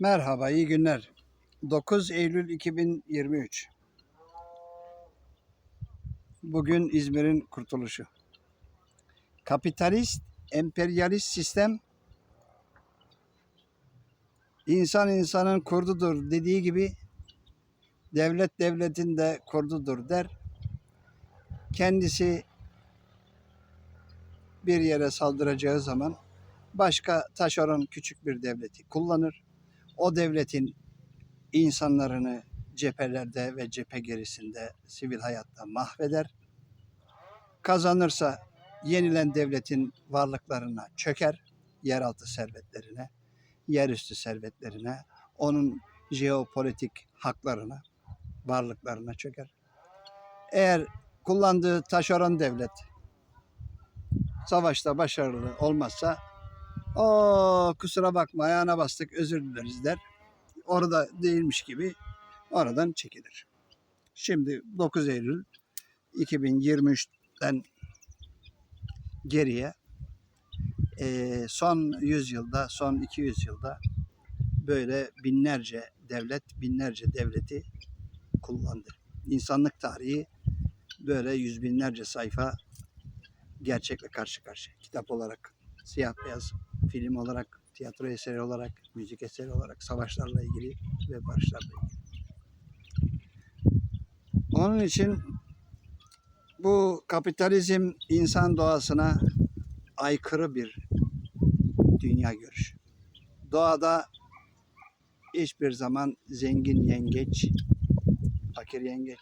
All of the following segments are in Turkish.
Merhaba, iyi günler. 9 Eylül 2023. Bugün İzmir'in kurtuluşu. Kapitalist, emperyalist sistem insan insanın kurdudur dediği gibi devlet devletin de kurdudur der. Kendisi bir yere saldıracağı zaman başka taşeron küçük bir devleti kullanır o devletin insanlarını cephelerde ve cephe gerisinde sivil hayatta mahveder. Kazanırsa yenilen devletin varlıklarına çöker, yeraltı servetlerine, yerüstü servetlerine, onun jeopolitik haklarına, varlıklarına çöker. Eğer kullandığı taşeron devlet savaşta başarılı olmazsa o kusura bakma ayağına bastık özür dileriz der. Orada değilmiş gibi oradan çekilir. Şimdi 9 Eylül 2023'ten geriye eee, son 100 yılda, son 200 yılda böyle binlerce devlet, binlerce devleti kullandı. İnsanlık tarihi böyle yüz binlerce sayfa gerçekle karşı karşıya. Kitap olarak, siyah beyaz film olarak, tiyatro eseri olarak, müzik eseri olarak, savaşlarla ilgili ve barışlarla ilgili. Onun için bu kapitalizm insan doğasına aykırı bir dünya görüşü. Doğada hiçbir zaman zengin yengeç, fakir yengeç,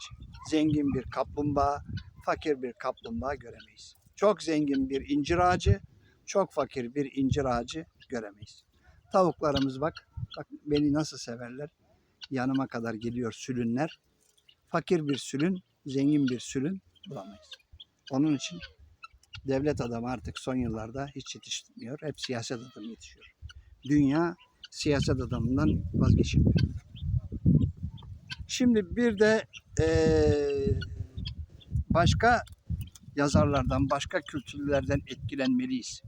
zengin bir kaplumbağa, fakir bir kaplumbağa göremeyiz. Çok zengin bir incir ağacı, çok fakir bir incir ağacı göremeyiz. Tavuklarımız bak, bak beni nasıl severler. Yanıma kadar geliyor sülünler. Fakir bir sülün, zengin bir sülün bulamayız. Onun için devlet adamı artık son yıllarda hiç yetişmiyor. Hep siyaset adamı yetişiyor. Dünya siyaset adamından vazgeçilmiyor. Şimdi bir de eee, başka yazarlardan, başka kültürlerden etkilenmeliyiz.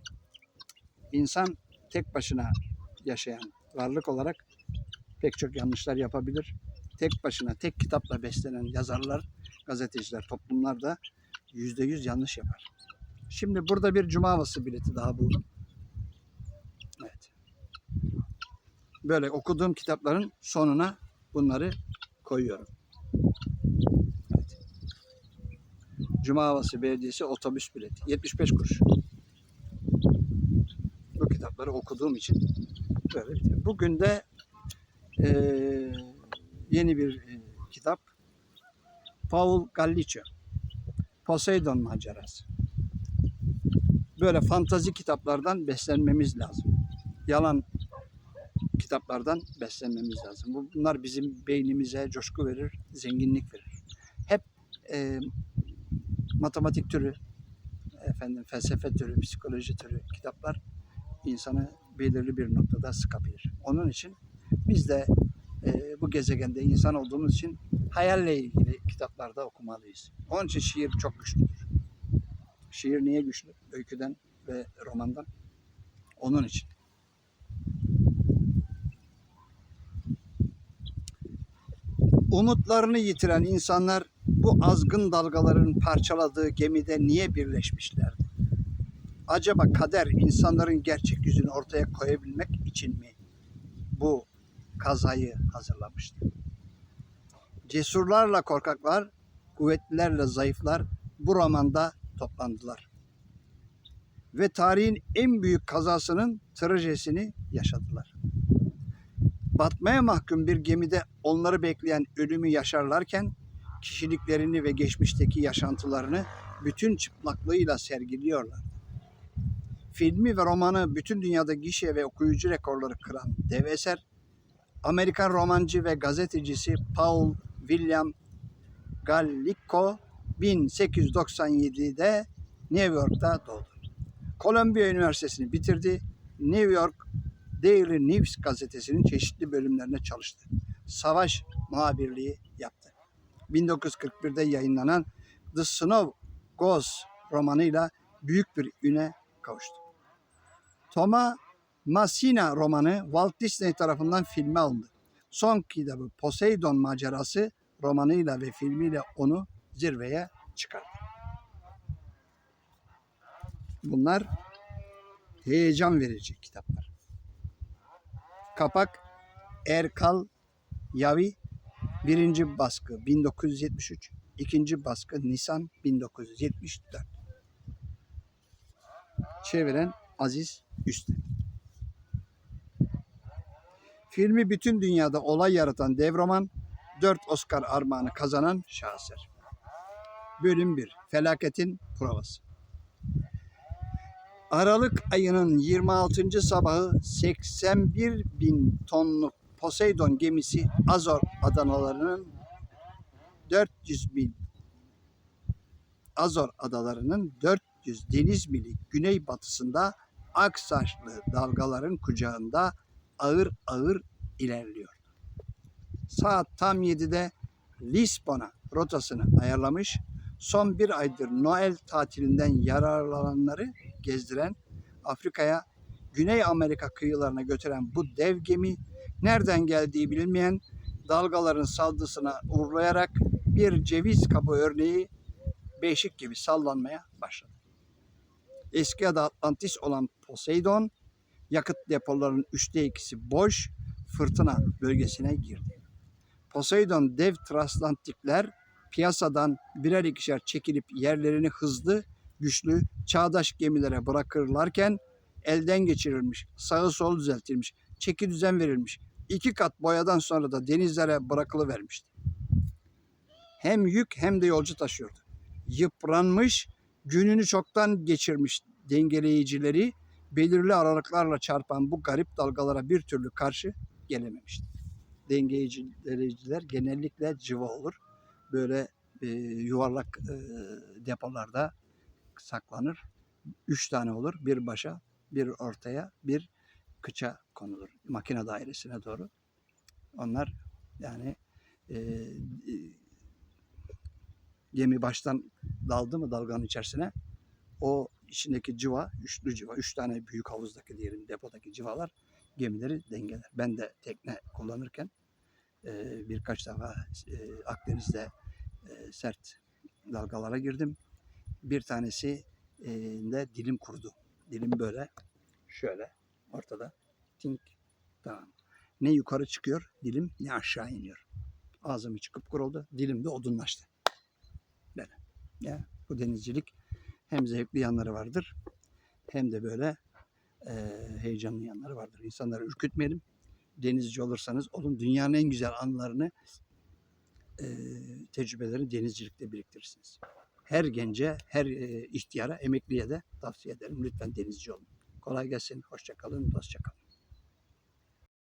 İnsan tek başına yaşayan varlık olarak pek çok yanlışlar yapabilir. Tek başına, tek kitapla beslenen yazarlar, gazeteciler, toplumlar da yüzde yüz yanlış yapar. Şimdi burada bir cuma havası bileti daha buldum. Evet. Böyle okuduğum kitapların sonuna bunları koyuyorum. Evet. Cuma Havası Belediyesi otobüs bileti. 75 kuruş. Kitapları okuduğum için böyle bitiyor. Bugün de eee, yeni bir eee, kitap. Paul Gallico. Poseidon macerası. Böyle fantazi kitaplardan beslenmemiz lazım. Yalan kitaplardan beslenmemiz lazım. Bu- Bunlar bizim beynimize coşku verir, zenginlik verir. Hep eee matematik türü, efendim felsefe türü, psikoloji türü kitaplar insanı belirli bir noktada sıkabilir. Onun için biz de e, bu gezegende insan olduğumuz için hayalle ilgili kitaplarda okumalıyız. Onun için şiir çok güçlüdür. Şiir niye güçlü? Öyküden ve romandan. Onun için. Umutlarını yitiren insanlar bu azgın dalgaların parçaladığı gemide niye birleşmişlerdi? Acaba kader insanların gerçek yüzünü ortaya koyabilmek için mi bu kazayı hazırlamıştı? Cesurlarla korkaklar, kuvvetlilerle zayıflar bu romanda toplandılar. Ve tarihin en büyük kazasının trajesini yaşadılar. Batmaya mahkum bir gemide onları bekleyen ölümü yaşarlarken kişiliklerini ve geçmişteki yaşantılarını bütün çıplaklığıyla sergiliyorlar. Filmi ve romanı bütün dünyada gişe ve okuyucu rekorları kıran dev eser, Amerikan romancı ve gazetecisi Paul William Gallico 1897'de New York'ta doğdu. Columbia Üniversitesi'ni bitirdi. New York Daily News gazetesinin çeşitli bölümlerine çalıştı. Savaş muhabirliği yaptı. 1941'de yayınlanan The Snow Goes romanıyla büyük bir üne kavuştu. Toma Massina romanı Walt Disney tarafından filme alındı. Son kitabı Poseidon macerası romanıyla ve filmiyle onu zirveye çıkardı. Bunlar heyecan verici kitaplar. Kapak Erkal Yavi birinci baskı 1973, ikinci baskı Nisan 1974. Çeviren Aziz Üste. Filmi bütün dünyada olay yaratan dev roman, 4 Oscar armağanı kazanan şaheser. Bölüm 1. Felaketin provası. Aralık ayının 26. sabahı 81 bin tonluk Poseidon gemisi Azor adalarının 400 mil Azor adalarının 400 deniz mili güneybatısında aksaçlı dalgaların kucağında ağır ağır ilerliyor. Saat tam 7'de Lisbon'a rotasını ayarlamış, son bir aydır Noel tatilinden yararlananları gezdiren, Afrika'ya, Güney Amerika kıyılarına götüren bu dev gemi nereden geldiği bilinmeyen dalgaların saldısına uğrayarak bir ceviz kabı örneği beşik gibi sallanmaya başladı. Eski adı Atlantis olan Poseidon, yakıt depolarının üçte ikisi boş, fırtına bölgesine girdi. Poseidon dev transatlantikler piyasadan birer ikişer çekilip yerlerini hızlı, güçlü, çağdaş gemilere bırakırlarken elden geçirilmiş, sağı sol düzeltilmiş, çeki düzen verilmiş, iki kat boyadan sonra da denizlere bırakılıvermişti. Hem yük hem de yolcu taşıyordu. Yıpranmış, gününü çoktan geçirmiş dengeleyicileri belirli aralıklarla çarpan bu garip dalgalara bir türlü karşı gelememişti. Dengeleyiciler genellikle cıva olur. Böyle e, yuvarlak e, depolarda saklanır. Üç tane olur. Bir başa, bir ortaya, bir kıça konulur. Makine dairesine doğru. Onlar yani e, e, gemi baştan daldı mı dalganın içerisine o içindeki civa, üçlü civa, üç tane büyük havuzdaki diyelim depodaki civalar gemileri dengeler. Ben de tekne kullanırken e, birkaç defa e, Akdeniz'de e, sert dalgalara girdim. Bir tanesi e, de dilim kurdu. Dilim böyle şöyle ortada tink tamam. Ne yukarı çıkıyor dilim ne aşağı iniyor. Ağzım içi kıpkırıldı. Dilim de odunlaştı. Böyle. Ya, bu denizcilik hem zevkli yanları vardır hem de böyle e, heyecanlı yanları vardır. İnsanları ürkütmeyelim. Denizci olursanız olun dünyanın en güzel anlarını e, tecrübeleri denizcilikte biriktirirsiniz. Her gence, her e, ihtiyara, emekliye de tavsiye ederim. Lütfen denizci olun. Kolay gelsin, hoşça kalın, dostça kalın.